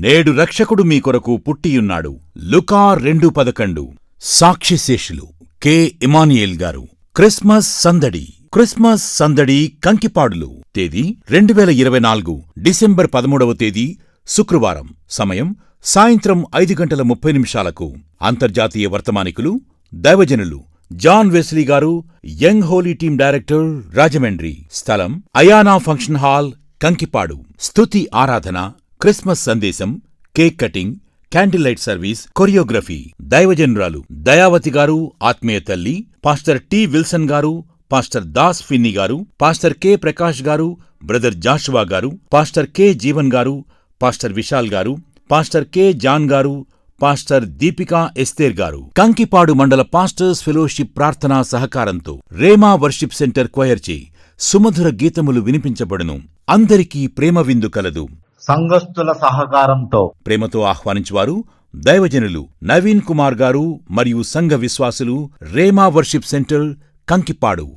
నేడు రక్షకుడు మీ కొరకు పుట్టియున్నాడు. లుకా రెండు పదకండు. సాక్షిశేషులు కె. ఇమానియేల్ గారు. క్రిస్మస్ సందడి. క్రిస్మస్ సందడి కంకిపాడులు. తేదీ రెండు వేల ఇరవై నాలుగు డిసెంబర్ పదమూడవ తేదీ శుక్రవారం. సమయం సాయంత్రం ఐదు గంటల ముప్పై నిమిషాలకు. అంతర్జాతీయ వర్తమానికులు దైవజనులు జాన్ వెస్లీ గారు young holy team director Rajahmundry. స్థలం అయానా ఫంక్షన్ హాల్ కంకిపాడు. స్తుతి ఆరాధన క్రిస్మస్ సందేశం cake cutting candle light service choreography. దైవజనురాలు Dayavathi గారు ఆత్మీయ తల్లి పాస్టర్ టి విల్సన్ గారు పాస్టర్ దాస్ ఫిన్నీ గారు పాస్టర్ కె ప్రకాష్ గారు బ్రదర్ జాషువా గారు పాస్టర్ కె జీవన్ గారు పాస్టర్ విశాల్ గారు పాస్టర్ కె జాన్ గారు పాస్టర్ దీపికా ఎస్తేర్ గారు. కంకిపాడు మండల పాస్టర్స్ ఫెలోషిప్ ప్రార్థనా సహకారంతో రేమా వర్షిప్ సెంటర్ క్వయర్చి సుమధుర గీతములు వినిపించబడును. అందరికీ ప్రేమ విందు కలదు. సంఘస్థుల సహకారంతో. ప్రేమతో ఆహ్వానించువారు దైవజనులు నవీన్ కుమార్ గారు మరియు సంఘ విశ్వాసులు రేమా వర్షిప్ సెంటర్ కంకిపాడు.